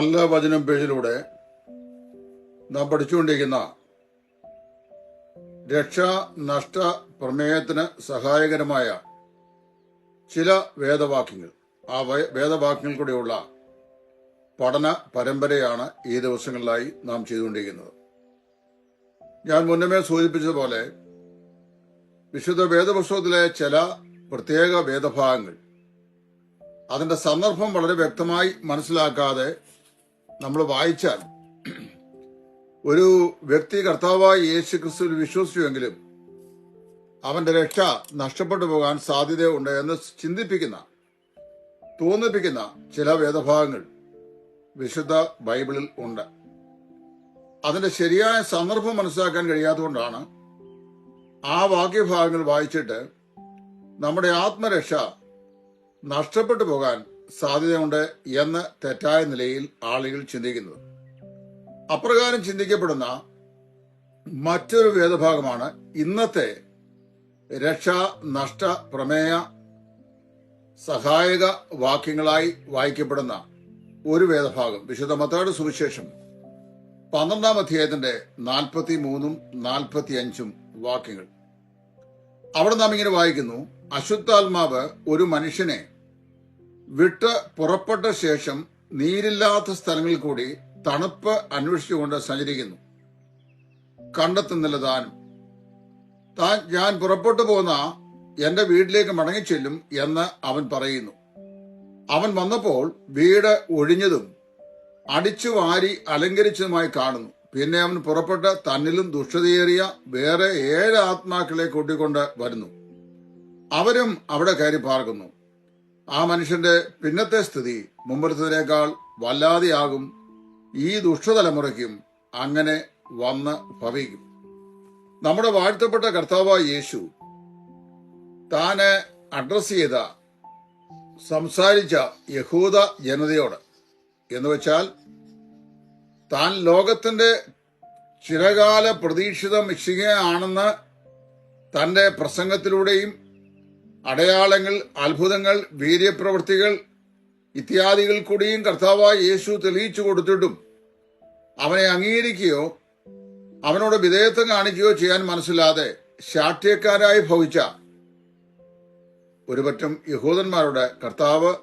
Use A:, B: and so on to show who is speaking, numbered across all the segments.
A: നല്ല വചനം പേജിലൂടെ നാം പഠിച്ചുകൊണ്ടിരിക്കുന്ന രക്ഷ നഷ്ട പ്രമേയത്തിന് സഹായകരമായ ചില വേദവാക്യങ്ങൾ. ആ വേദവാക്യങ്ങൾ കൂടെയുള്ള പഠന പരമ്പരയാണ് ഈ ദിവസങ്ങളിലായി നാം ചെയ്തുകൊണ്ടിരിക്കുന്നത്. ഞാൻ മുന്നമേ സൂചിപ്പിച്ചതുപോലെ വിശുദ്ധ വേദപുസ്തകത്തിലെ ചില പ്രത്യേക വേദഭാഗങ്ങൾ അതിന്റെ സന്ദർഭം വളരെ വ്യക്തമായി മനസ്സിലാക്കാതെ നമ്മൾ വായിച്ചാൽ ഒരു വ്യക്തി കർത്താവായി യേശു ക്രിസ്തുവിൽ വിശ്വസിച്ചുവെങ്കിലും അവന്റെ രക്ഷ നഷ്ടപ്പെട്ടു പോകാൻ സാധ്യതയുണ്ട് എന്ന് ചിന്തിപ്പിക്കുന്ന തോന്നിപ്പിക്കുന്ന ചില വേദഭാഗങ്ങൾ വിശുദ്ധ ബൈബിളിൽ ഉണ്ട്. അതിന്റെ ശരിയായ സന്ദർഭം മനസ്സിലാക്കാൻ കഴിയാത്തതുകൊണ്ടാണ് ആ വാക്യഭാഗങ്ങൾ വായിച്ചിട്ട് നമ്മുടെ ആത്മരക്ഷ നഷ്ടപ്പെട്ടു പോകാൻ സാധ്യതയുണ്ട് എന്ന് തെറ്റായ നിലയിൽ ആളുകൾ ചിന്തിക്കുന്നത്. അപ്രകാരം ചിന്തിക്കപ്പെടുന്ന മറ്റൊരു വേദഭാഗമാണ് ഇന്നത്തെ രക്ഷ നഷ്ട പ്രമേയ സഹായക വാക്യങ്ങളായി വായിക്കപ്പെടുന്ന ഒരു വേദഭാഗം. വിശുദ്ധ മത്താട് സുവിശേഷം പന്ത്രണ്ടാം അധ്യായത്തിന്റെ നാൽപ്പത്തി മൂന്നും നാൽപ്പത്തി അഞ്ചും വാക്യങ്ങൾ. അവിടെ നാം ഇങ്ങനെ വായിക്കുന്നു അശുദ്ധാത്മാവ് ഒരു മനുഷ്യനെ വിട്ട് പുറപ്പെട്ട ശേഷം നീരില്ലാത്ത സ്ഥലങ്ങളിൽ കൂടി തണുപ്പ് അന്വേഷിച്ചുകൊണ്ട് സഞ്ചരിക്കുന്നു. കണ്ടെത്തുന്നില്ല താനും താൻ ഞാൻ പുറപ്പെട്ടു പോകുന്ന എന്റെ വീട്ടിലേക്ക് മടങ്ങിച്ചെല്ലും എന്ന് അവൻ പറയുന്നു. അവൻ വന്നപ്പോൾ വീട് ഒഴിഞ്ഞതും അടിച്ചു വാരി അലങ്കരിച്ചതുമായി കാണുന്നു. പിന്നെ അവൻ പുറപ്പെട്ട് തന്നിലും ദുഷ്ടതയേറിയ വേറെ ഏഴ് ആത്മാക്കളെ കൂട്ടിക്കൊണ്ട് വരുന്നു. അവരും അവിടെ കയറി പാർക്കുന്നു. ആ മനുഷ്യന്റെ പിന്നത്തെ സ്ഥിതി മുമ്പത്തേതിനേക്കാൾ വല്ലാതെയാകും ഈ ദുഷ്ടതലമുറയ്ക്കും അങ്ങനെ വന്ന് ഭവിക്കും. നമ്മുടെ വാഴ്ത്തപ്പെട്ട കർത്താവായ യേശു താന് അഡ്രസ് ചെയ്ത സംസാരിച്ച യഹൂദ ജനതയോട് എന്ന് വെച്ചാൽ താൻ ലോകത്തിന്റെ ചിരകാല പ്രതീക്ഷിത മിക്ഷികയാണെന്ന് തന്റെ പ്രസംഗത്തിലൂടെയും അടയാളങ്ങൾ അത്ഭുതങ്ങൾ വീര്യപ്രവൃത്തികൾ ഇത്യാദികൾ കൂടിയും കർത്താവായ യേശു തെളിയിച്ചു കൊടുത്തിട്ടും അവനെ അംഗീകരിക്കുകയോ അവനോട് വിധേയത്വം കാണിക്കുകയോ ചെയ്യാൻ മനസ്സിലാതെ ശാഠ്യക്കാരായി ഭവിച്ച ഒരുപറ്റം യഹൂദന്മാരുടെ കർത്താവ്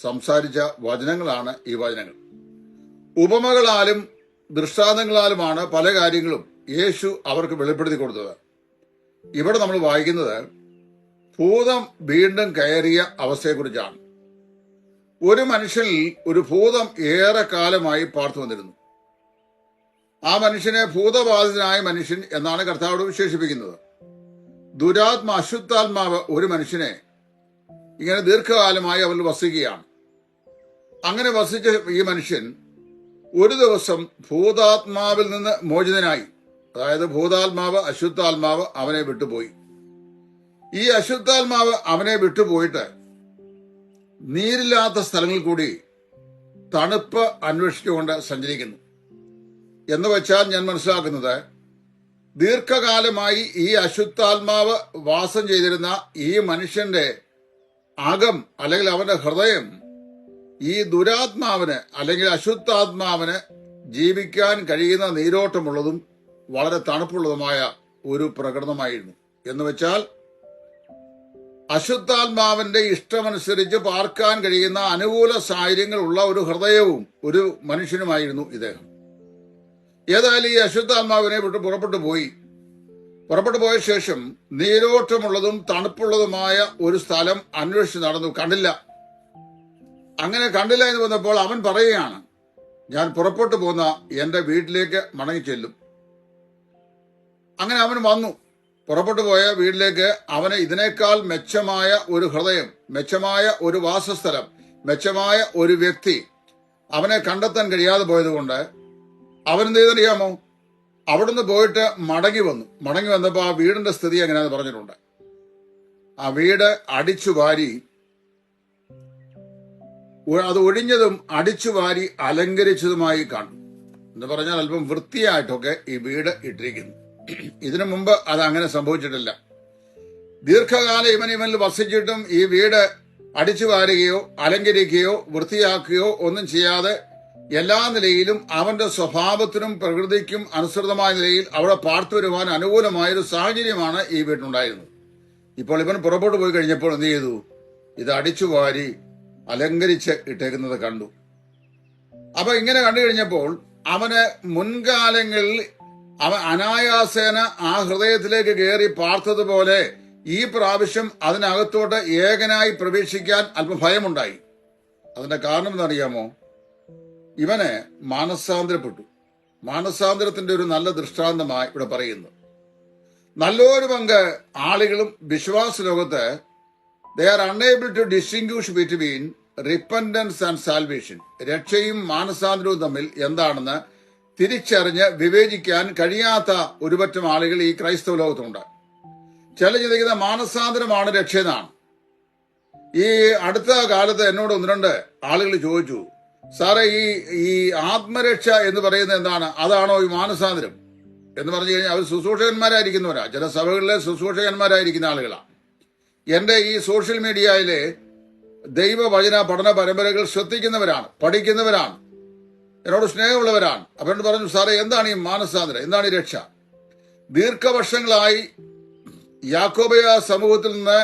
A: സംസാരിച്ച വചനങ്ങളാണ് ഈ വചനങ്ങൾ. ഉപമകളാലും ദൃഷ്ടാന്തങ്ങളാലുമാണ് പല കാര്യങ്ങളും യേശു അവർക്ക് വെളിപ്പെടുത്തി കൊടുത്തത്. ഇവിടെ നമ്മൾ വായിക്കുന്നത് ഭൂതം വീണ്ടും കയറിയ അവസ്ഥയെക്കുറിച്ചാണ്. ഒരു മനുഷ്യനിൽ ഒരു ഭൂതം ഏറെ കാലമായി പാർത്തു വന്നിരുന്നു. ആ മനുഷ്യനെ ഭൂതബാധിതനായ മനുഷ്യൻ എന്നാണ് കർത്താവോട് വിശേഷിപ്പിക്കുന്നത്. ദുരാത്മ അശുദ്ധാത്മാവ് ഒരു മനുഷ്യനെ ഇങ്ങനെ ദീർഘകാലമായി അവൻ വസിക്കുകയാണ്. അങ്ങനെ വസിച്ച ഈ മനുഷ്യൻ ഒരു ദിവസം ഭൂതാത്മാവിൽ നിന്ന് മോചിതനായി അതായത് ഭൂതാത്മാവ് അശുദ്ധാത്മാവ് അവനെ വിട്ടുപോയി. ഈ അശുദ്ധാത്മാവ് അവനെ വിട്ടുപോയിട്ട് നീരില്ലാത്ത സ്ഥലങ്ങളിൽ കൂടി തണുപ്പ് അന്വേഷിച്ചുകൊണ്ട് സഞ്ചരിക്കുന്നു. എന്ന് വെച്ചാൽ ഞാൻ മനസ്സിലാക്കുന്നത് ദീർഘകാലമായി ഈ അശുദ്ധാത്മാവ് വാസം ചെയ്തിരുന്ന ഈ മനുഷ്യന്റെ അകം അല്ലെങ്കിൽ അവന്റെ ഹൃദയം ഈ ദുരാത്മാവിന് അല്ലെങ്കിൽ അശുദ്ധാത്മാവിന് ജീവിക്കാൻ കഴിയുന്ന നീരോട്ടമുള്ളതും വളരെ തണുപ്പുള്ളതുമായ ഒരു പ്രകടനമായിരുന്നു. എന്ന് വെച്ചാൽ അശുദ്ധാത്മാവിന്റെ ഇഷ്ടമനുസരിച്ച് പാർക്കാൻ കഴിയുന്ന അനുകൂല സാഹചര്യങ്ങൾ ഉള്ള ഒരു ഹൃദയവും ഒരു മനുഷ്യനുമായിരുന്നു ഇദ്ദേഹം. ഏതായാലും ഈ അശുദ്ധാത്മാവിനെ വിട്ട് പുറപ്പെട്ടു പോയി. പുറപ്പെട്ടു പോയ ശേഷം നീരോട്ടമുള്ളതും തണുപ്പുള്ളതുമായ ഒരു സ്ഥലം അന്വേഷിച്ച് നടന്നു. കണ്ടില്ല. അങ്ങനെ കണ്ടില്ല എന്ന് വന്നപ്പോൾ അവൻ പറയുകയാണ് ഞാൻ പുറപ്പെട്ടു പോന്ന എന്റെ വീട്ടിലേക്ക് മടങ്ങിച്ചെല്ലും അങ്ങനെ അവൻ വന്നു. പുറപ്പെട്ടു പോയ വീട്ടിലേക്ക് അവന് ഇതിനേക്കാൾ മെച്ചമായ ഒരു ഹൃദയം മെച്ചമായ ഒരു വാസസ്ഥലം മെച്ചമായ ഒരു വ്യക്തി അവനെ കണ്ടെത്താൻ കഴിയാതെ പോയതുകൊണ്ട് അവനെന്ത് ചെയ്തറിയാമോ അവിടുന്ന് പോയിട്ട് മടങ്ങി വന്നു. മടങ്ങി വന്നപ്പോൾ ആ വീടിന്റെ സ്ഥിതി എങ്ങനെയാന്ന് പറഞ്ഞിട്ടുണ്ട്. ആ വീട് അടിച്ചു വാരി അത് ഒഴിഞ്ഞതും അടിച്ചു വാരി അലങ്കരിച്ചതുമായി കാണും. എന്ന് പറഞ്ഞാൽ അല്പം വൃത്തിയായിട്ടൊക്കെ ഈ വീട് ഇട്ടിരിക്കുന്നു. ഇതിനു മുമ്പ് അത് അങ്ങനെ സംഭവിച്ചിട്ടില്ല. ദീർഘകാലം ഇവൻ വസിച്ചിട്ടും ഈ വീട് അടിച്ചു വാരുകയോ അലങ്കരിക്കുകയോ വൃത്തിയാക്കുകയോ ഒന്നും ചെയ്യാതെ എല്ലാ നിലയിലും അവന്റെ സ്വഭാവത്തിനും പ്രകൃതിക്കും അനുസൃതമായ നിലയിൽ അവിടെ പാർത്തു വരുവാൻ അനുകൂലമായൊരു സാഹചര്യമാണ് ഈ വീട്ടിലുണ്ടായിരുന്നത്. ഇപ്പോൾ ഇവൻ പുറപ്പെട്ടു പോയി കഴിഞ്ഞപ്പോൾ എന്ത് ചെയ്തു? ഇത് അടിച്ചു വാരി അലങ്കരിച്ച് ഇട്ടേക്കുന്നത് കണ്ടു. അപ്പൊ ഇങ്ങനെ കണ്ടു കഴിഞ്ഞപ്പോൾ അവന് മുൻകാലങ്ങളിൽ അവൻ അനായാസേന ആ ഹൃദയത്തിലേക്ക് കയറി പാർത്തതുപോലെ ഈ പ്രാവശ്യം അതിനകത്തോട്ട് ഏകനായി പ്രവേശിക്കാൻ അല്പം ഭയമുണ്ടായി. അതിന്റെ കാരണം എന്നറിയാമോ ഇവനെ മാനസാന്തരപ്പെട്ടു. മാനസാന്തരത്തിന്റെ ഒരു നല്ല ദൃഷ്ടാന്തമായി ഇവിടെ പറയുന്നു. നല്ലൊരു പങ്ക് ആളുകളും വിശ്വാസ ലോകത്ത് they are unable to distinguish between repentance and salvation രക്ഷയും മാനസാന്തരവും തമ്മിൽ എന്താണെന്ന് തിരിച്ചറിഞ്ഞ് വിവേചിക്കാൻ കഴിയാത്ത ഒരുപറ്റം ആളുകൾ ഈ ക്രൈസ്തവ ലോകത്തുണ്ട്. ചില ചിന്തിക്കുന്ന മാനസാന്തരമാണ് രക്ഷയെന്നാണ്. ഈ അടുത്ത കാലത്ത് എന്നോട് ഒന്ന് രണ്ട് ആളുകൾ ചോദിച്ചു സാറേ ഈ ഈ ആത്മരക്ഷ എന്ന് പറയുന്നത് എന്താണ്? അതാണോ ഈ മാനസാന്തരം? എന്ന് പറഞ്ഞു കഴിഞ്ഞാൽ അവർ ശുശ്രൂഷകന്മാരായിരിക്കുന്നവരാ. ചില സഭകളിലെ ശുശ്രൂഷകന്മാരായിരിക്കുന്ന ആളുകളാണ് എന്റെ ഈ സോഷ്യൽ മീഡിയയിലെ ദൈവവചന പഠന പരമ്പരകൾ ശ്രദ്ധിക്കുന്നവരാണ് പഠിക്കുന്നവരാണ്. എന്നോട് സ്നേഹമുള്ളവരാണ്. അവരോട് പറഞ്ഞു സാറേ എന്താണ് ഈ മാനസാന്തരം? എന്താണ് ഈ രക്ഷ? ദീർഘവർഷങ്ങളായി യാക്കോബയ സമൂഹത്തിൽ നിന്ന്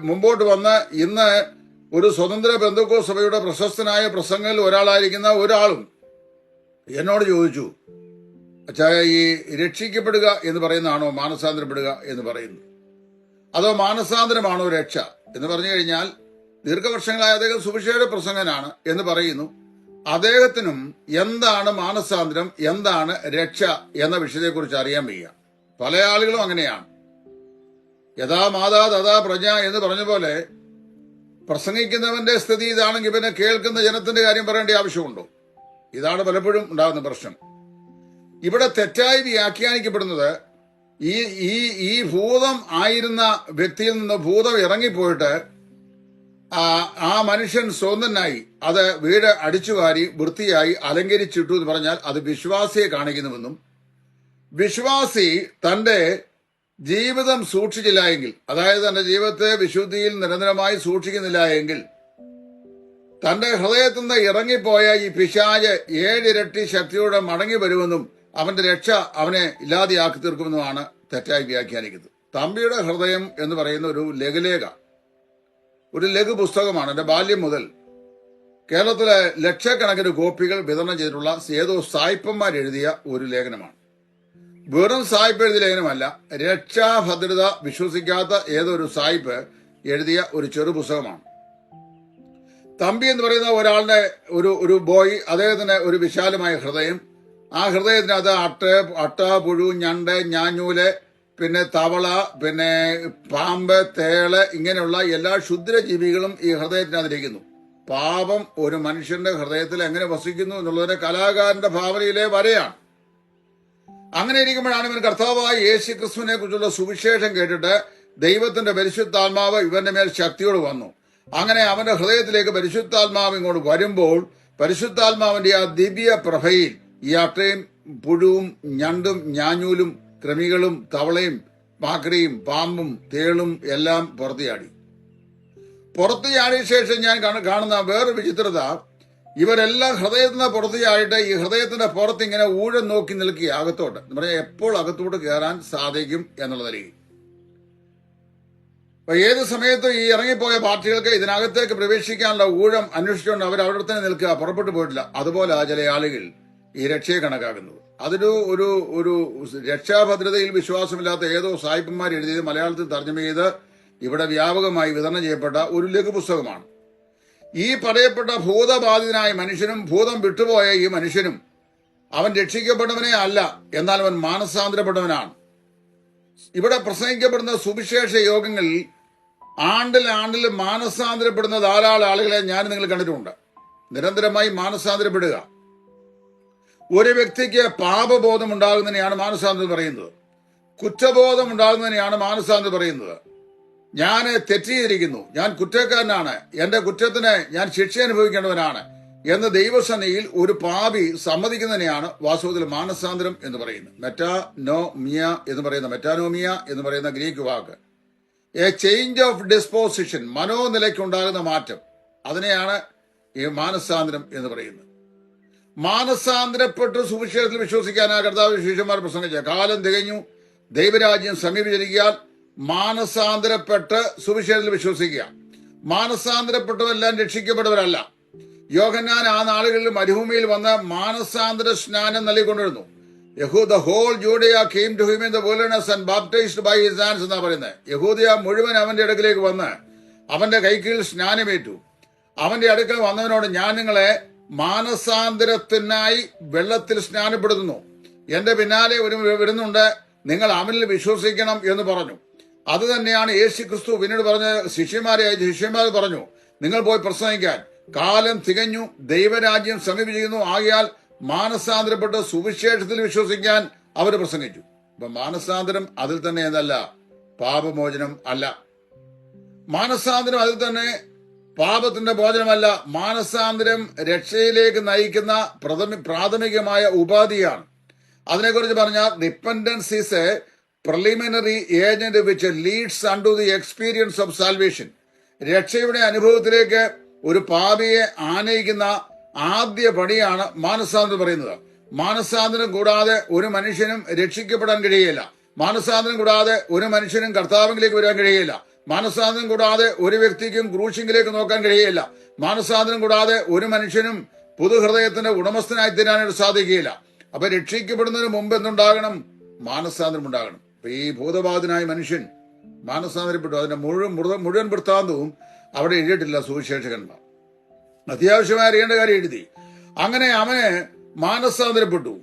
A: മുമ്പോട്ട് വന്ന് ഇന്ന് ഒരു സ്വതന്ത്ര ബന്ധുക്കോ സഭയുടെ പ്രശസ്തനായ പ്രസംഗങ്ങളിൽ ഒരാളായിരിക്കുന്ന ഒരാളും എന്നോട് ചോദിച്ചു അച്ഛാ ഈ രക്ഷിക്കപ്പെടുക എന്ന് പറയുന്നതാണോ? മാനസാന്തരപ്പെടുക എന്ന് പറയുന്നു അതോ മാനസാന്തരമാണോ രക്ഷ? എന്ന് പറഞ്ഞു കഴിഞ്ഞാൽ ദീർഘവർഷങ്ങളായ അദ്ദേഹം സുവിശേഷ പ്രസംഗനാണ് എന്ന് പറയുന്നു. അദ്ദേഹത്തിനും എന്താണ് മാനസാന്തരം എന്താണ് രക്ഷ എന്ന വിഷയത്തെക്കുറിച്ച് അറിയാൻ വയ്യ. പല ആളുകളും അങ്ങനെയാണ്. യഥാ മാതാ തഥാ പ്രജ എന്ന് പറഞ്ഞ പോലെ പ്രസംഗിക്കുന്നവന്റെ സ്ഥിതി ഇതാണെങ്കിൽ പിന്നെ കേൾക്കുന്ന ജനത്തിന്റെ കാര്യം പറയേണ്ട ആവശ്യമുണ്ടോ? ഇതാണ് പലപ്പോഴും ഉണ്ടാകുന്ന പ്രശ്നം. ഇവിടെ തെറ്റായി വ്യാഖ്യാനിക്കപ്പെടുന്നത് ഈ ഈ ഈ ഭൂതം ആയിരുന്ന വ്യക്തിയിൽ നിന്ന് ഭൂതം ഇറങ്ങിപ്പോയിട്ട് ആ മനുഷ്യൻ സ്വന്തനായി അത് വീട് അടിച്ചുവാരി വൃത്തിയായി അലങ്കരിച്ചിട്ടു എന്ന് പറഞ്ഞാൽ അത് വിശ്വാസിയെ കാണിക്കുന്നുവെന്നും വിശ്വാസി തന്റെ ജീവിതം സൂക്ഷിച്ചില്ല എങ്കിൽ അതായത് തന്റെ ജീവിതത്തെ വിശുദ്ധിയിൽ നിരന്തരമായി സൂക്ഷിക്കുന്നില്ല എങ്കിൽ തന്റെ ഹൃദയത്തിൽ നിന്ന് ഇറങ്ങിപ്പോയ ഈ പിശാജ് ഏഴിരട്ടി ശക്തിയോടെ മടങ്ങി വരുമെന്നും അവന്റെ രക്ഷ അവനെ ഇല്ലാതെയാക്കി തീർക്കുമെന്നുമാണ് തെറ്റായി വ്യാഖ്യാനിക്കുന്നത്. തമ്പിയുടെ ഹൃദയം എന്ന് പറയുന്ന ഒരു ലഘുലേഖ ഒരു ലഘു പുസ്തകമാണ്. എന്റെ ബാല്യം മുതൽ കേരളത്തിലെ ലക്ഷക്കണക്കിന് കോപ്പികൾ വിതരണം ചെയ്തിട്ടുള്ള ഏതോ സായിപ്പന്മാർ എഴുതിയ ഒരു ലേഖനമാണ്. വെറും സായിപ്പ് എഴുതിയ ലേഖനമല്ല രക്ഷാഭദ്രത വിശ്വസിക്കാത്ത ഏതൊരു സായിപ്പ് എഴുതിയ ഒരു ചെറു പുസ്തകമാണ്. തമ്പി എന്ന് പറയുന്ന ഒരാളുടെ ഒരു ഒരു ബോയ് അദ്ദേഹത്തിന് ഒരു വിശാലമായ ഹൃദയം ആ ഹൃദയത്തിനകത്ത് അട്ട അട്ട പുഴു ഞണ്ട് ഞാഞ്ഞൂൽ പിന്നെ തവള പിന്നെ പാമ്പ് തേൾ ഇങ്ങനെയുള്ള എല്ലാ ക്ഷുദ്രജീവികളും ഈ ഹൃദയത്തിനകത്തിരിക്കുന്നു. പാപം ഒരു മനുഷ്യന്റെ ഹൃദയത്തിൽ എങ്ങനെ വസിക്കുന്നു എന്നുള്ളതിന്റെ കലാകാരന്റെ ഭാവനയിലെ വരെയാണ്. അങ്ങനെ ഇരിക്കുമ്പോഴാണ് ഇവൻ കർത്താവായ യേശു ക്രിസ്തുവിനെ കുറിച്ചുള്ള സുവിശേഷം കേട്ടിട്ട് ദൈവത്തിന്റെ പരിശുദ്ധാത്മാവ് ഇവന്റെ മേൽ ശക്തിയോട് വന്നു. അങ്ങനെ അവന്റെ ഹൃദയത്തിലേക്ക് പരിശുദ്ധാത്മാവ് ഇങ്ങോട്ട് വരുമ്പോൾ പരിശുദ്ധാത്മാവിന്റെ ആ ദിവ്യ പ്രഭയിൽ ഈ അട്ടയും പുഴുവും ഞണ്ടും ഞാഞ്ഞൂലും കൃമികളും തവളയും മാക്രിയും പാമ്പും തേളും എല്ലാം പുറത്തുചാടി പുറത്തു ചാടിയ ശേഷം ഞാൻ കാണുന്ന വേറൊരു വിചിത്രത ഇവരെല്ലാം ഹൃദയത്തിൽ നിന്ന് പുറത്തു ചാടിയിട്ട് ഈ ഹൃദയത്തിന്റെ പുറത്ത് ഇങ്ങനെ ഊഴം നോക്കി നിൽക്കി അകത്തോട്ട്. എന്ന് പറഞ്ഞാൽ എപ്പോൾ അകത്തോട്ട് കയറാൻ സാധിക്കും എന്നുള്ളതായിരിക്കും അപ്പൊ ഏത് സമയത്തും ഈ ഇറങ്ങിപ്പോയ പാർട്ടികൾക്ക് ഇതിനകത്തേക്ക് പ്രവേശിക്കാനുള്ള ഊഴം അന്വേഷിച്ചുകൊണ്ട് അവർ അവിടെ തന്നെ നിൽക്കുക പുറപ്പെട്ടു പോയിട്ടില്ല. അതുപോലെ ചില ആളുകൾ ഈ രക്ഷയെ കണക്കാക്കുന്നത്. അതൊരു ഒരു ഒരു രക്ഷാഭദ്രതയിൽ വിശ്വാസമില്ലാത്ത ഏതോ സായിപ്പന്മാർ എഴുതിയത് മലയാളത്തിൽ തർജമ ചെയ്ത് ഇവിടെ വ്യാപകമായി വിതരണം ചെയ്യപ്പെട്ട ഒരു ലഘുപുസ്തകമാണ്. ഈ പറയപ്പെട്ട ഭൂതബാധിതനായ മനുഷ്യനും ഭൂതം വിട്ടുപോയ ഈ മനുഷ്യനും അവൻ രക്ഷിക്കപ്പെട്ടവനെ അല്ല എന്നാൽ അവൻ മാനസാന്തരപ്പെട്ടവനാണ്. ഇവിടെ പ്രസംഗിക്കപ്പെടുന്ന സുവിശേഷ യോഗങ്ങളിൽ ആണ്ടിൽ ആണ്ടിൽ മാനസാന്തരപ്പെടുന്ന ധാരാളം ആളുകളെ ഞാൻ നിങ്ങൾ കണ്ടിട്ടുണ്ട് നിരന്തരമായി മാനസാന്തരപ്പെടുക. ഒരു വ്യക്തിക്ക് പാപബോധം ഉണ്ടാകുന്നതിനെയാണ് മാനസാന്തരം പറയുന്നത്. കുറ്റബോധം ഉണ്ടാകുന്നതിനെയാണ് മാനസാന്തരം പറയുന്നത്. ഞാൻ തെറ്റിയിരിക്കുന്നു ഞാൻ കുറ്റക്കാരനാണ്. എന്റെ കുറ്റത്തിന് ഞാൻ ശിക്ഷ അനുഭവിക്കേണ്ടവനാണ് എന്ന് ദൈവസനയിൽ ഒരു പാപി സമ്മതിക്കുന്നതിനെയാണ് വാസ്തവത്തിൽ മാനസാന്തരം എന്ന് പറയുന്നത്. മെറ്റാനോമിയ എന്ന് പറയുന്ന മെറ്റാനോമിയ എന്ന് പറയുന്ന ഗ്രീക്ക് വാക്ക്. എ ചേഞ്ച് ഓഫ് ഡിസ്പോസിഷൻ മനോനിലയ്ക്കുണ്ടാകുന്ന മാറ്റം. അതിനെയാണ് ഈ മാനസാന്തരം എന്ന് പറയുന്നത്. മാനസാന്തരപ്പെട്ട് സുവിശേഷത്തിൽ വിശ്വസിക്കാനാ കർത്താവ് ശിഷ്യന്മാർ പ്രസംഗിച്ച കാലം തികഞ്ഞു. ദൈവരാജ്യം സമീപിച്ചിരിക്കാൻ മാനസാന്തരപ്പെട്ട് സുവിശേഷത്തിൽ വിശ്വസിക്കുക. മാനസാന്തരപ്പെട്ടവരെല്ലാം രക്ഷിക്കപ്പെട്ടവരല്ല. യോഹന്നാൻ ആ നാളുകളിൽ മരുഭൂമിയിൽ വന്ന മാനസാന്തര സ്നാനം നൽകിക്കൊണ്ടിരുന്നു. യഹൂദ whole Judea came to him in the wilderness and baptized by his hands എന്നാ പറയുന്നത് യഹൂദിയ മുഴുവൻ അവന്റെ അടുക്കിലേക്ക് വന്ന് അവന്റെ കൈക്കീഴിൽ സ്നാനമേറ്റു. അവന്റെ അടുക്കൽ വന്നവനോട് ഞാൻ നിങ്ങളെ മാനസാന്തരത്തിനായി വെള്ളത്തിൽ സ്നാനപ്പെടുത്തുന്നു. എന്റെ പിന്നാലെ ഒരു വരുന്നുണ്ട്. നിങ്ങൾ അവനിൽ വിശ്വസിക്കണം എന്ന് പറഞ്ഞു. അത് തന്നെയാണ് യേശു ക്രിസ്തു പിന്നീട് പറഞ്ഞ ശിഷ്യന്മാരെ അയച്ച ശിഷ്യന്മാർ പറഞ്ഞു. നിങ്ങൾ പോയി പ്രസംഗിക്കാൻ. കാലം തികഞ്ഞു. ദൈവരാജ്യം സമീപിച്ചിരിക്കുന്നു. ആകിയാൽ മാനസാന്തരപ്പെട്ട് സുവിശേഷത്തിൽ വിശ്വസിക്കാൻ അവർ പ്രസംഗിച്ചു. അപ്പൊ മാനസാന്തരം അതിൽ തന്നെ എന്നല്ല പാപമോചനം അല്ല. മാനസാന്തരം അതിൽ തന്നെ പാപത്തിന്റെ ഭോജനമല്ല മാനസാന്തരം രക്ഷയിലേക്ക് നയിക്കുന്ന പ്രഥമി പ്രാഥമികമായ ഉപാധിയാണ്. അതിനെക്കുറിച്ച് പറഞ്ഞാൽ repentance is a preliminary agent which leads on to the experience of salvation രക്ഷയുടെ അനുഭവത്തിലേക്ക് ഒരു പാപിയെ ആനയിക്കുന്ന ആദ്യ പടിയാണ് മാനസാന്തരം പറയുന്നത്. മാനസാന്തരം കൂടാതെ ഒരു മനുഷ്യനും രക്ഷിക്കപ്പെടാൻ കഴിയില്ല. മാനസാന്തരം കൂടാതെ ഒരു മനുഷ്യനും കർത്താവിലേക്ക് വരാൻ കഴിയുകയില്ല മാനസാന്തരം കൂടാതെ ഒരു വ്യക്തിക്കും ക്രൂശിങ്കിലേക്ക് നോക്കാൻ കഴിയില്ല മാനസാന്തരം കൂടാതെ ഒരു മനുഷ്യനും പുതുഹൃദയത്തിന്റെ ഉടമസ്ഥനായി തീരാനായിട്ട് സാധിക്കുകയില്ല. അപ്പൊ രക്ഷിക്കപ്പെടുന്നതിന് മുമ്പ് എന്തുണ്ടാകണം? മാനസാന്തരം ഉണ്ടാകണം. അപ്പൊ ഈ ഭൂതബാധനായ മനുഷ്യൻ മാനസാന്തരപ്പെട്ടു. അതിന്റെ മുഴുവൻ മുഴുവൻ വൃത്താന്തവും അവിടെ എഴുതിയിട്ടില്ല സുവിശേഷകന്മാർ. അത്യാവശ്യമായി അറിയേണ്ട കാര്യം എഴുതി. അങ്ങനെ അവന് മാനസാന്തരപ്പെട്ടു.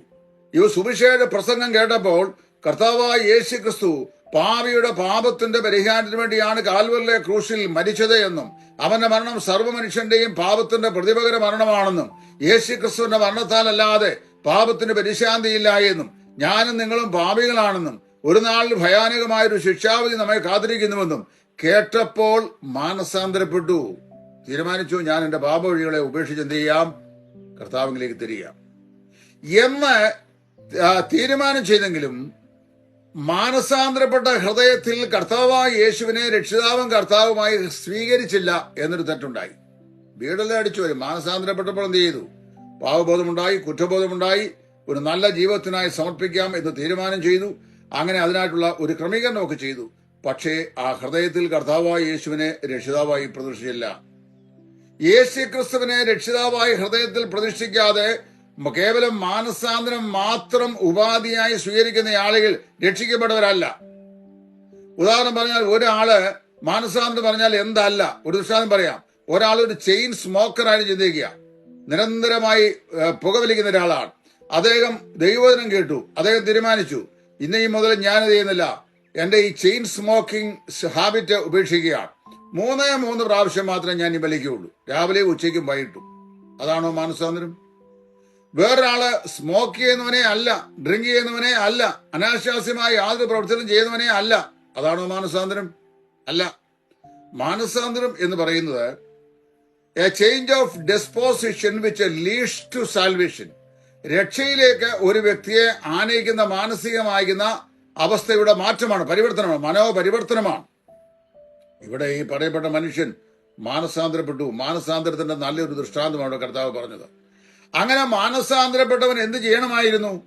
A: ഈ സുവിശേഷ പ്രസംഗം കേട്ടപ്പോൾ കർത്താവായ യേശു ക്രിസ്തു പാവിയുടെ പാപത്തിന്റെ പരിഹാരത്തിന് വേണ്ടിയാണ് കാൽവറിലെ ക്രൂശിൽ മരിച്ചത് എന്നും അവന്റെ മരണം സർവ മനുഷ്യന്റെയും പാപത്തിന്റെ പ്രതിപകര മരണമാണെന്നും യേശു ക്രിസ്തുവിന്റെ മരണത്താലല്ലാതെ പാപത്തിന് പരിശാന്തിയില്ല എന്നും ഞാനും നിങ്ങളും പാപികളാണെന്നും ഒരു നാളിൽ ഭയാനകമായ ഒരു ശിക്ഷാവിധി നമ്മെ കാത്തിരിക്കുന്നുവെന്നും കേട്ടപ്പോൾ മാനസാന്തരപ്പെട്ടു. തീരുമാനിച്ചു ഞാൻ എന്റെ പാപവഴികളെ ഉപേക്ഷിച്ച് എന്ത് ചെയ്യാം? കർത്താവിലേക്ക് തിരിയാം. എന്ന് തീരുമാനം ചെയ്തെങ്കിലും മാനസാന്തരപ്പെട്ട ഹൃദയത്തിൽ കർത്താവായ യേശുവിനെ രക്ഷിതാവും കർത്താവുമായി സ്വീകരിച്ചില്ല എന്നൊരു തെറ്റുണ്ടായി. വീടെല്ലാം അടിച്ചു വരും. മാനസാന്തരപ്പെട്ടപ്പോൾ എന്ത് ചെയ്തു? പാവബോധമുണ്ടായി കുറ്റബോധമുണ്ടായി ഒരു നല്ല ജീവിതത്തിനായി സമർപ്പിക്കാം എന്ന് തീരുമാനം ചെയ്തു. അങ്ങനെ അതിനായിട്ടുള്ള ഒരു ക്രമീകരണമൊക്കെ ചെയ്തു. പക്ഷേ ആ ഹൃദയത്തിൽ കർത്താവായ യേശുവിനെ രക്ഷിതാവായി പ്രതീക്ഷിച്ചില്ല യേശു ക്രിസ്തുവിനെ രക്ഷിതാവായി ഹൃദയത്തിൽ പ്രതിഷ്ഠിക്കാതെ കേവലം മാനസാന്തരം മാത്രം ഉപാധിയായി സ്വീകരിക്കുന്ന ആളുകൾ രക്ഷിക്കപ്പെട്ടവരല്ല. ഉദാഹരണം പറഞ്ഞാൽ ഒരാൾ മാനസാന്തരം പറഞ്ഞാൽ എന്തല്ല? ഒരു ദൃഷ്ടാന്തം പറയാം. ഒരാൾ ഒരു ചെയിൻ സ്മോക്കറായി ചിന്തിക്കുക. നിരന്തരമായി പുകവലിക്കുന്ന ഒരാളാണ്. അദ്ദേഹം ദൈവവചനം കേട്ടു. അദ്ദേഹം തീരുമാനിച്ചു. ഇന്ന് ഈ മുതൽ ഞാനത് ചെയ്യുന്നില്ല. എന്റെ ഈ ചെയിൻ സ്മോക്കിംഗ് ഹാബിറ്റ് ഉപേക്ഷിക്കുകയാണ്. മൂന്നേ മൂന്ന് പ്രാവശ്യം മാത്രമേ ഞാൻ ഈ വലിക്കുകയുള്ളൂ രാവിലെ ഉച്ചയ്ക്കും വൈകിട്ടും. അതാണോ മാനസാന്തരം? വേറൊരാൾ സ്മോക്ക് ചെയ്യുന്നവനെ അല്ല ഡ്രിങ്ക് ചെയ്യുന്നവനെ അല്ല അനാശാസ്യമായി യാതൊരു പ്രവർത്തനം ചെയ്യുന്നവനെ അല്ല. അതാണോ മാനസാന്തരം? അല്ല. മാനസാന്തരം എന്ന് പറയുന്നത് a change of disposition which leads to salvation രക്ഷയിലേക്ക് ഒരു വ്യക്തിയെ ആനയിക്കുന്ന മാനസികമായിരിക്കുന്ന അവസ്ഥയുടെ മാറ്റമാണ് പരിവർത്തനമാണ് മനോപരിവർത്തനമാണ്. ഇവിടെ ഈ പറയപ്പെട്ട മനുഷ്യൻ മാനസാന്തരപ്പെട്ടു. മാനസാന്തരത്തിന്റെ നല്ലൊരു ദൃഷ്ടാന്തമാണ് കർത്താവ് പറഞ്ഞത്. അങ്ങനെ മാനസാന്തരപ്പെട്ടവൻ എന്ത് ചെയ്യണമായിരുന്നു?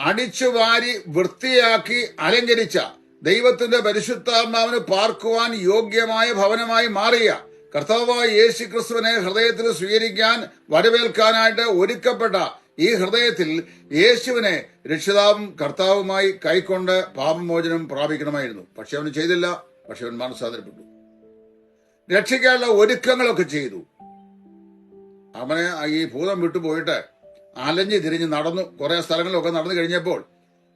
A: അടിച്ചു വാരി വൃത്തിയാക്കി അലങ്കരിച്ച ദൈവത്തിന്റെ പരിശുദ്ധാത്മാവിന് പാർക്കുവാൻ യോഗ്യമായ ഭവനമായി മാറിയ കർത്താവായ യേശു ക്രിസ്തുവിനെ ഹൃദയത്തിൽ സ്വീകരിക്കാൻ വരവേൽക്കാനായിട്ട് ഒരുക്കപ്പെട്ട ഈ ഹൃദയത്തിൽ യേശുവിനെ രക്ഷിതാവും കർത്താവുമായി കൈക്കൊണ്ട് പാപമോചനം പ്രാപിക്കണമായിരുന്നു. പക്ഷെ അവന് ചെയ്തില്ല. പക്ഷെ അവൻ മാനസാന്തരപ്പെട്ടു. രക്ഷിക്കാനുള്ള ഒരുക്കങ്ങളൊക്കെ ചെയ്തു. അവനെ ഈ ഭൂതം വിട്ടുപോയിട്ട് അലഞ്ഞു തിരിഞ്ഞ് നടന്നു കുറെ സ്ഥലങ്ങളിലൊക്കെ നടന്നു കഴിഞ്ഞപ്പോൾ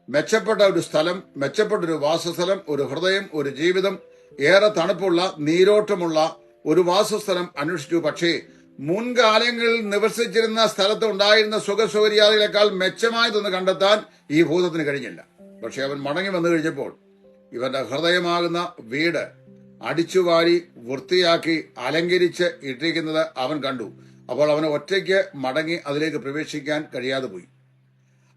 A: മെച്ചപ്പെട്ട ഒരു സ്ഥലം മെച്ചപ്പെട്ട ഒരു വാസസ്ഥലം ഒരു ഹൃദയം ഒരു ജീവിതം ഏറെ തണുപ്പുള്ള നീരോട്ടമുള്ള ഒരു വാസസ്ഥലം അന്വേഷിച്ചു. പക്ഷേ മുൻകാലങ്ങളിൽ നിവസിച്ചിരുന്ന സ്ഥലത്ത് ഉണ്ടായിരുന്ന സുഖസൗകര്യാദികളെക്കാൾ മെച്ചമായതൊന്ന് കണ്ടെത്താൻ ഈ ഭൂതത്തിന് കഴിഞ്ഞില്ല. പക്ഷെ അവൻ മടങ്ങി വന്നു കഴിഞ്ഞപ്പോൾ ഇവന്റെ ഹൃദയമാകുന്ന വീട് അടിച്ചുവാരി വൃത്തിയാക്കി അലങ്കരിച്ച് ഇട്ടിരിക്കുന്നത് അവൻ കണ്ടു. അപ്പോൾ അവന് ഒറ്റയ്ക്ക് മടങ്ങി അതിലേക്ക് പ്രവേശിക്കാൻ കഴിയാതെ പോയി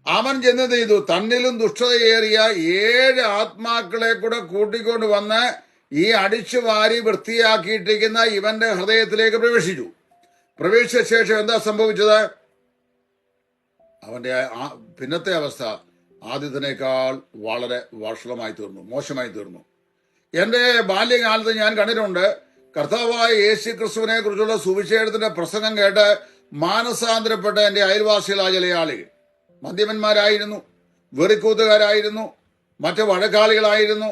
A: അവൻ ചെന്നത് ചെയ്തു. തന്നിലും ദുഷ്ടതയേറിയ ഏഴ് ആത്മാക്കളെ കൂടെ കൂട്ടിക്കൊണ്ട് വന്ന് ഈ അടിച്ചു വാരി വൃത്തിയാക്കിയിട്ടിരിക്കുന്ന ഇവന്റെ ഹൃദയത്തിലേക്ക് പ്രവേശിച്ചു. പ്രവേശിച്ച ശേഷം എന്താ സംഭവിച്ചത്? അവന്റെ പിന്നത്തെ അവസ്ഥ ആദ്യത്തിനേക്കാൾ വളരെ വഷളമായി തീർന്നു മോശമായി തീർന്നു. എന്റെ ബാല്യകാലത്ത് ഞാൻ കണ്ടിട്ടുണ്ട് കർത്താവായ യേശു ക്രിസ്തുവിനെ കുറിച്ചുള്ള സുവിശേഷത്തിന്റെ പ്രസംഗം കേട്ട് മാനസാന്തരപ്പെട്ട എന്റെ അയൽവാസികളായ ചില ആളുകൾ. മദ്യപന്മാരായിരുന്നു വെറിക്കൂത്തുകാരായിരുന്നു മറ്റ് വഴക്കാളികളായിരുന്നു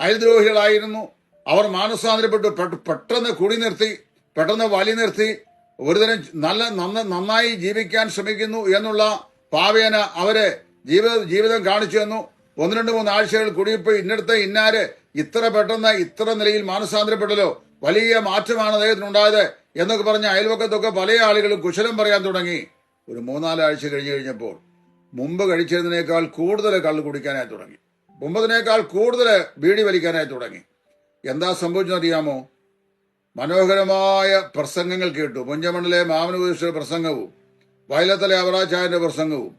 A: അയൽദ്രോഹികളായിരുന്നു. അവർ മാനസാന്തരപ്പെട്ടു പെട്ടെന്ന് കുടി നിർത്തി പെട്ടെന്ന് വലി നിർത്തി ഒരുതരം നല്ല നന്ന- നന്നായി ജീവിക്കാൻ ശ്രമിക്കുന്നു എന്നുള്ള പാവേന അവരെ ജീവിത ജീവിതം കാണിച്ചു തന്നു. ഒന്ന് രണ്ട് മൂന്ന് ആഴ്ചകൾ കുടിയിപ്പോ ഇന്നടുത്ത് ഇന്നാര് ഇത്ര പെട്ടെന്ന് ഇത്ര നിലയിൽ മാനസാന്തരപ്പെട്ടല്ലോ. വലിയ മാറ്റമാണ് അദ്ദേഹത്തിന് ഉണ്ടായത് എന്നൊക്കെ പറഞ്ഞ അയൽവക്കത്തൊക്കെ പല ആളുകളും കുശലം പറയാൻ തുടങ്ങി. ഒരു മൂന്നാലാഴ്ച കഴിഞ്ഞു കഴിഞ്ഞപ്പോൾ മുമ്പ് കഴിച്ചതിനേക്കാൾ കൂടുതൽ കള്ള് കുടിക്കാനായി തുടങ്ങി. മുമ്പതിനേക്കാൾ കൂടുതൽ ബീഡി വലിക്കാനായി തുടങ്ങി. എന്താ സംഭവിച്ചെന്നറിയാമോ മനോഹരമായ പ്രസംഗങ്ങൾ കേട്ടു. മുഞ്ചമണ്ണിലെ മാമനുപദേശിയുടെ പ്രസംഗവും വയലത്തലെ അവറാചാര്യന്റെ പ്രസംഗവും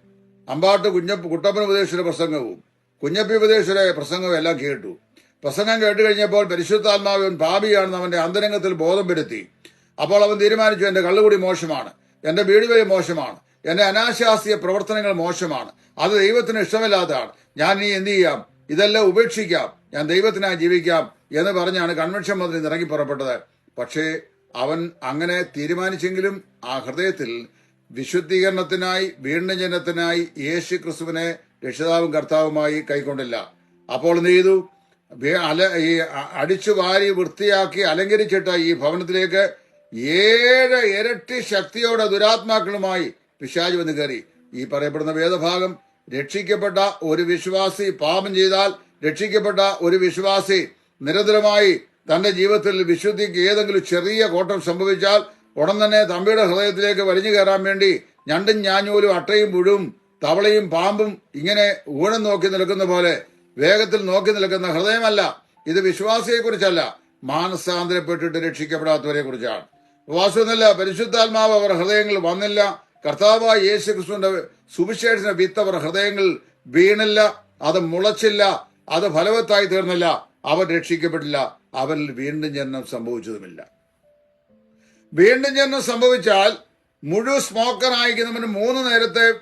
A: അമ്പാട്ട് കുഞ്ഞപ്പ് കുട്ടപ്പൻ ഉപദേശിയുടെ പ്രസംഗവും കുഞ്ഞപ്പി ഉപദേശിയുടെ പ്രസംഗവും എല്ലാം കേട്ടു. പ്രസംഗം കേട്ട് കഴിഞ്ഞപ്പോൾ പരിശുദ്ധാത്മാവൻ പാപിയാണെന്ന് അവന്റെ അന്തരംഗത്തിൽ ബോധം വരുത്തി. അപ്പോൾ അവൻ തീരുമാനിച്ചു എന്റെ കള്ളുകൂടി മോശമാണ്. എന്റെ വീടുവഴി മോശമാണ്. എന്റെ അനാശാസ്യ പ്രവർത്തനങ്ങൾ മോശമാണ്. അത് ദൈവത്തിന് ഇഷ്ടമില്ലാത്തതാണ്. ഞാൻ ഇനി എന്ത് ചെയ്യാം? ഇതെല്ലാം ഉപേക്ഷിക്കാം. ഞാൻ ദൈവത്തിനായി ജീവിക്കാം എന്ന് പറഞ്ഞാണ് കൺവെൻഷൻ മന്ത്രി ഇറങ്ങി പുറപ്പെട്ടത്. പക്ഷേ അവൻ അങ്ങനെ തീരുമാനിച്ചെങ്കിലും ആ ഹൃദയത്തിൽ വിശുദ്ധീകരണത്തിനായി വീണ്ടും ജനത്തിനായി യേശു ക്രിസ്തുവിനെ രക്ഷിതാവും കർത്താവുമായി കൈക്കൊണ്ടില്ല. അപ്പോൾ എന്ത് ചെയ്തു? അല ഈ അടിച്ചു വാരി വൃത്തിയാക്കി അലങ്കരിച്ചിട്ട ഈ ഭവനത്തിലേക്ക് ഏഴ് ഇരട്ടി ശക്തിയോടെ ദുരാത്മാക്കളുമായി പിശാജ് വന്ന് കയറി. ഈ പറയപ്പെടുന്ന വേദഭാഗം രക്ഷിക്കപ്പെട്ട ഒരു വിശ്വാസി പാപം ചെയ്താൽ രക്ഷിക്കപ്പെട്ട ഒരു വിശ്വാസി നിരന്തരമായി തന്റെ ജീവിതത്തിൽ വിശുദ്ധിക്ക് ഏതെങ്കിലും ചെറിയ കോട്ടം സംഭവിച്ചാൽ ഉടൻ തന്നെ തമ്പിയുടെ ഹൃദയത്തിലേക്ക് വലിഞ്ഞു കയറാൻ വേണ്ടി ഞണ്ടും ഞാഞ്ഞൂലും അട്ടയും പുഴും തവളയും പാമ്പും ഇങ്ങനെ ഊഴം നോക്കി നിൽക്കുന്ന പോലെ വേഗത്തിൽ നോക്കി നിൽക്കുന്ന ഹൃദയമല്ല ഇത് വിശ്വാസിയെ കുറിച്ചല്ല മാനസാന്തരപ്പെട്ടിട്ട് രക്ഷിക്കപ്പെടാത്തവരെ കുറിച്ചാണ്. വാസുവെന്നല്ല പരിശുദ്ധാത്മാവ് അവർ ഹൃദയങ്ങളിൽ വന്നില്ല. കർത്താവായ യേശു ക്രിസ്തുവിന്റെ സുവിശേഷന വിത്ത് അവർ ഹൃദയങ്ങളിൽ വീണില്ല. അത് മുളച്ചില്ല. അത് ഫലവത്തായി തീർന്നില്ല. അവർ രക്ഷിക്കപ്പെട്ടില്ല. അവരിൽ വീണ്ടും ജനനം സംഭവിച്ചതുമില്ല. വീണ്ടും ജനനം സംഭവിച്ചാൽ മുഴു സ്മോക്കറായിരിക്കുന്നവന് മൂന്ന് നേരത്തെ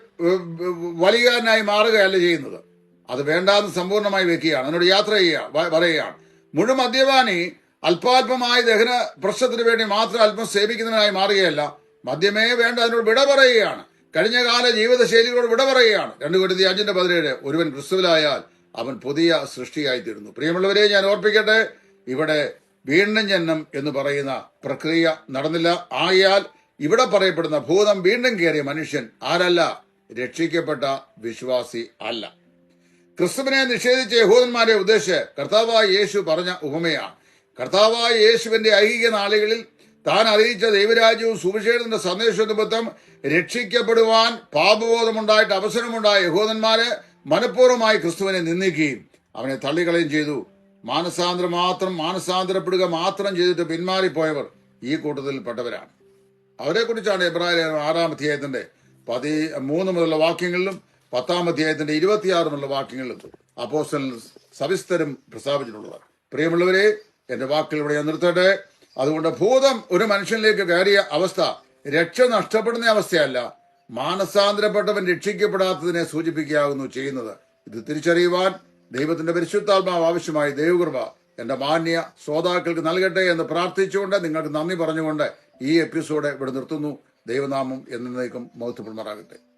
A: വലിയകാരനായി മാറുകയല്ല ചെയ്യുന്നത്. അത് വേണ്ടാന്ന് സമ്പൂർണമായി വെക്കുകയാണ്. അതിനോട് യാത്ര ചെയ്യുക പറയുകയാണ്. മുഴു മദ്യപാനി അല്പാൽപമായി ദഹന പ്രശ്നത്തിന് വേണ്ടി മാത്രം അല്പം സേവിക്കുന്നവനായി മാറുകയല്ല മദ്യമേ വേണ്ട അതിനോട് വിട പറയുകയാണ്. കഴിഞ്ഞ കാല ജീവിതശൈലികളോട് വിട പറയുകയാണ്. രണ്ടു കൊടുത്തി അഞ്ചിന്റെ പതിനേഴ് ഒരുവൻ ക്രിസ്തുവിലായാൽ അവൻ പുതിയ സൃഷ്ടിയായി തീരുന്നു. പ്രിയമുള്ളവരെ ഞാൻ ഓർപ്പിക്കട്ടെ ഇവിടെ വീണ്ടും ജന്മം എന്ന് പറയുന്ന പ്രക്രിയ നടന്നില്ല. ആയാൽ ഇവിടെ പറയപ്പെടുന്ന ഭൂതം വീണ്ടും കയറിയ മനുഷ്യൻ ആരല്ല? രക്ഷിക്കപ്പെട്ട വിശ്വാസി അല്ല. ക്രിസ്തുവിനെ നിഷേധിച്ച യഹൂദന്മാരെ ഉദ്ദേശിച്ച് കർത്താവായ യേശു പറഞ്ഞ ഉപമയാണ്. കർത്താവായ യേശുവിന്റെ ഐഹിക നാളുകളിൽ താൻ അറിയിച്ച ദൈവരാജ്യവും സുവിശേഷത്തിന്റെ സന്ദേശവും നിമിത്തം രക്ഷിക്കപ്പെടുവാൻ പാപബോധമുണ്ടായിട്ട് അവസരമുണ്ടായ യഹൂദന്മാര് മനഃപൂർവമായി ക്രിസ്തുവിനെ നിന്ദിക്കുകയും അവനെ തള്ളിക്കളയും ചെയ്തു. മാനസാന്തരം മാത്രം മാനസാന്തരപ്പെടുക മാത്രം ചെയ്തിട്ട് പിന്മാറിപ്പോയവർ ഈ കൂട്ടത്തിൽപ്പെട്ടവരാണ് അവരെക്കുറിച്ചാണ് എബ്രാഹിം ആറാം അധ്യായത്തിന്റെ പതി മൂന്ന് മുതലുള്ള വാക്യങ്ങളിലും പത്താം അധ്യായത്തിന്റെ ഇരുപത്തിയാറുമുള്ള വാക്യങ്ങളിൽ അപ്പോസ്റ്റൽ സവിസ്തരം പ്രസ്താവിച്ചിട്ടുള്ളത്. പ്രിയമുള്ളവരെ എന്റെ വാക്കുകൾ ഇവിടെ ഞാൻ നിർത്തട്ടെ. അതുകൊണ്ട് ഭൂതം ഒരു മനുഷ്യനിലേക്ക് കയറിയ അവസ്ഥ രക്ഷ നഷ്ടപ്പെടുന്ന അവസ്ഥയല്ല. മാനസാന്തരപ്പെട്ടവൻ രക്ഷിക്കപ്പെടാത്തതിനെ സൂചിപ്പിക്കാവുന്നു ചെയ്യുന്നത്. ഇത് തിരിച്ചറിയുവാൻ ദൈവത്തിന്റെ പരിശുദ്ധാത്മാവ് ആവശ്യമായ ദൈവകൃപ എന്റെ മാന്യ ശ്രോതാക്കൾക്ക് നൽകട്ടെ എന്ന് പ്രാർത്ഥിച്ചുകൊണ്ട് നിങ്ങൾക്ക് നന്ദി പറഞ്ഞുകൊണ്ട് ഈ എപ്പിസോഡ് ഇവിടെ നിർത്തുന്നു. ദൈവനാമം എന്നേക്കും മഹത്വപ്പെടുമാറാകട്ടെ.